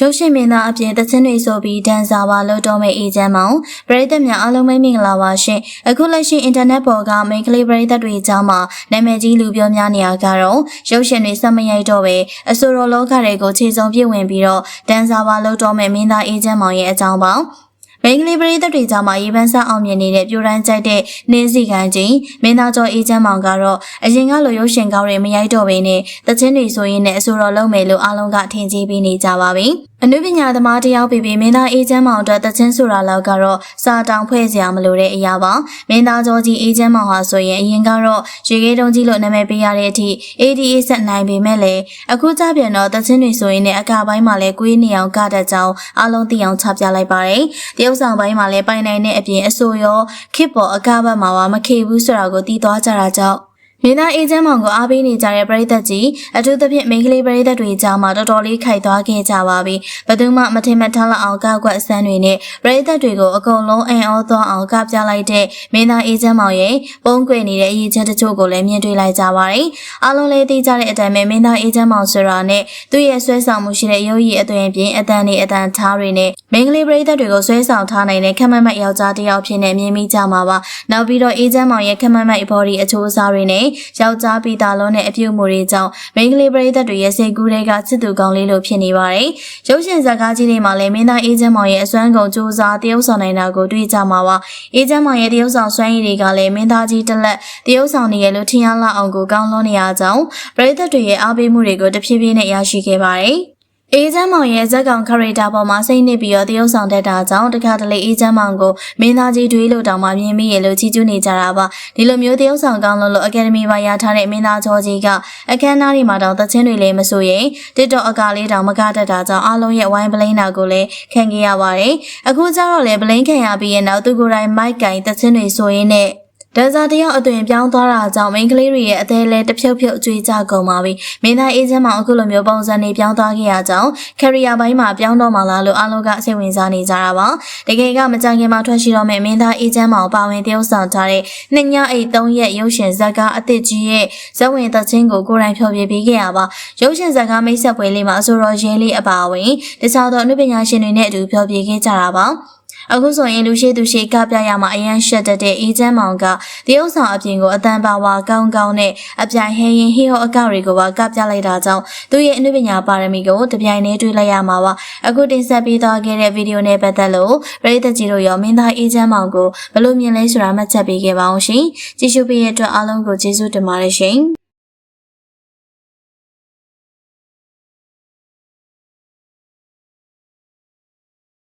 ရုပ်ရှင်မင်းသားအပြင်သချင်းတွေဆိုပြီးဒန်ဆာပါလို့တော့မဲ့အေဂျင့်မောင်ပရိသတ်များအားလုံးပဲမင်္ဂလာပါရှင်အခုလက်ရှိအင်တာနက်ပေါ်ကမိန်းကလေးပရိသတ်တွေကြားမှာနာမည်ကြီးလူပြောများနေရကတော့ရုပ်ရှင်တွေစက်မရိုက်တော့ပဲအဆိုတော်လောကတွေကိုခြေစုံပြည့်ဝင်ပြီးတော့ဒန်ဆာပါလို့တော့မဲ့မင်းသားအေဂျင့်မောင်ရဲ့အကြောင်းပါ မင်္ဂလိပရိသတ်တွေကြားမှာရေပန်းစားအောင်မြင်နေတဲ့ပြိုတန်းကြိုက်တဲ့နေစီကန်ချင်းမင်းသားကျော်အေဂျင့်မောင်ကတော့အရင်ကလိုရုပ်ရှင်ကောင်းတွေမရိုက်တော့ဘဲနဲ့တချင်းတွေဆိုရင်လည်းအဆိုတော်လုံးမယ်လို့အားလုံးကထင်ကြီးပြီးနေကြပါပြီ။အနုပညာသမားတယောက်ဖြစ်ပြီးမင်းသားအေဂျင့်မောင်အတွက်တချင်းဆိုတာလောက်ကတော့စာတောင်ဖွဲ့စရာမလိုတဲ့အရာပါ။မင်းသားကျော်ကြီးအေဂျင့်မောင်ဟာဆိုရင်အရင်ကတော့ရေခဲတုံးကြီးလို့နာမည်ပေးရတဲ့အထိ ADA ဆက်နိုင်ပေမဲ့လည်းအခုကြပြန်တော့တချင်းတွေဆိုရင်လည်းအကပိုင်းမှာလည်းကွေးနေအောင်ကတတ်ကြောင်းအားလုံးသိအောင်ချပြလိုက်ပါတယ်။တရုတ်ဆောင်ပိုင်းမှာလည်းပိုင်နိုင်တဲ့အပြင်အဆိုရောခစ်ပေါ်အကဘတ်မှာပါမခေဘူးဆိုတာကိုသိသွားကြတာကြောင့် မင်းသားအေဂျင့်မောင်ကိုအားပေးနေကြတဲ့ပရိသတ်ကြီးအထူးသဖြင့်မိန်းကလေးပရိသတ်တွေကြားမှာတော်တော်လေးခိုက်သွားခဲ့ကြပါပြီ။ဘယ်သူမှမထင်မှတ်ထားလောက်အောင်ကောက်ကွက်အစမ်းတွေနဲ့ပရိသတ်တွေကိုအကုန်လုံးအင်အောသွားအောင်ကပြလိုက်တဲ့မင်းသားအေဂျင့်မောင်ရဲ့ပုံကွယ်နေတဲ့အရေးချက်တချို့ကိုလည်းမြင်တွေ့လိုက်ကြပါတယ်။အားလုံးလည်းသိကြတဲ့အတိုင်းပဲမင်းသားအေဂျင့်မောင်ဆိုတာနဲ့သူ့ရဲ့ဆွဲဆောင်မှုရှိတဲ့ရုပ်ရည်အသွင်အပြင်အတန်တွေအတန်ထားတွေနဲ့မိန်းကလေးပရိသတ်တွေကိုဆွဲဆောင်ထားနိုင်တဲ့ခက်မတ်မတ်ယောက်ျားတစ်ယောက်ဖြစ်နေမြင်မိကြမှာပါ။နောက်ပြီးတော့အေဂျင့်မောင်ရဲ့ခက်မတ်မတ် body အချိုးအစားတွေနဲ့ယောက်ျားပြီးသားလုံးနဲ့အပြုတ်မှုတွေကြောင့်မိန်းကလေးပရိသတ်တွေရဲ့စိတ်ကူးတွေကစစ်သူကောင်းလေးလိုဖြစ်နေပါတယ်။ရုပ်ရှင်ဇာတ်ကားကြီးတွေမှာလည်းမင်းသားအေဂျင့်မောင်ရဲ့အစွမ်းကုန်စူးစမ်းတရုပ်ဆောင်နိုင်တာကိုတွေ့ကြမှာပါ။အေဂျင့်မောင်ရဲ့တရုပ်ဆောင်စွမ်းရည်တွေကလည်းမင်းသားကြီးတစ်လက်တရုပ်ဆောင်နေရလို့ထင်ရလောက်အောင်ကိုကောင်းလွန်နေရကြောင်းပရိသတ်တွေရဲ့အားပေးမှုတွေကိုတဖြည်းဖြည်းနဲ့ရရှိခဲ့ပါတယ်။ အေးချမ်းမောင်ရဲ့ဇက်ကောင်ခရီတာပေါ်မှာစိတ်နစ်ပြီးတော့တရုပ်ဆောင်တတ်တာကြောင့်တခါတလေအေးချမ်းမောင်ကိုမင်းသားကြီးတွေးလို့တောင်မှမြင်မိရလို့ကြီးကျူးနေကြတာပါဒီလိုမျိုးတရုပ်ဆောင်ကောင်းလို့လို့အကယ်ဒမီမှာရထားတဲ့မင်းသားချောကြီးကအခမ်းအနားတွေမှာတောင်သချင်းတွေလည်းမဆိုရင်တစ်တော့အကာလေးတောင်မကတတ်တာကြောင့်အားလုံးရဲ့ဝိုင်းပလိန်နာကိုလည်းခံခဲ့ရပါတယ်အခုကျတော့လေပလိန်ခံရပြီးရင်နောက်သူကိုယ်တိုင်မိုက်ကင်သချင်းတွေဆိုရင်နဲ့ ဒန်စာတယောက်အသွင်ပြောင်းသွားတာကြောင့်မိန်းကလေးတွေရဲ့အသေးလဲတဖြုတ်ဖြုတ်အကျွေးကြကုန်ပါပြီ။မင်းသားအေဂျင့်မောင်အခုလိုမျိုးပုံစံနေပြောင်းသွားခဲ့ရကြောင်းကယ်ရီယာပိုင်းမှာပြောင်းတော့မှလားလို့အားလုံးကစိတ်ဝင်စားနေကြတာပါ။တကယ်ကမကြခင်မှာထွက်ရှိတော့မယ့်မင်းသားအေဂျင့်မောင်ပါဝင်တရုပ်ဆောင်ထားတဲ့နှစ်ညအိတ်သုံးရက်ရုပ်ရှင်ဇာတ်ကားအသစ်ကြီးရဲ့ဇက်ဝင်သချင်းကိုကိုယ်တိုင်ဖျော်ဖြေပေးခဲ့ရပါ။ရုပ်ရှင်ဇာတ်ကားမိတ်ဆက်ပွဲလေးမှာအဆိုတော်ရဲလေးအပါအဝင်တခြားသောအနုပညာရှင်တွေနဲ့အတူဖျော်ဖြေခဲ့ကြတာပါ။ အခုဆိုရင်လူရှိသူရှိကပြရမှာအရန်ရှက်တတ်တဲ့အေဂျင့်မောင်ကတရုတ်ဆောင်အပြင်ကိုအတန်ပါဝါကောင်းကောင်းနဲ့အပြိုင်ဟဲရင်ဟီဟောအကောက်တွေကိုပါကပြလိုက်တာကြောင့်သူ့ရဲ့အနုပညာပါရမီကိုတပြိုင်တည်းတွေ့လိုက်ရမှာပါအခုတင်ဆက်ပေးသွားခဲ့တဲ့ဗီဒီယိုနဲ့ပတ်သက်လို့ပရိသတ်ကြီးတို့ရောမင်းသားအေဂျင့်မောင်ကိုဘယ်လိုမြင်လဲဆိုတာမှတ်ချက်ပေးခဲ့ပါအောင်ရှင်ကြည့်ရှုပေးတဲ့အတွက်အားလုံးကိုကျေးဇူးတင်ပါတယ်ရှင်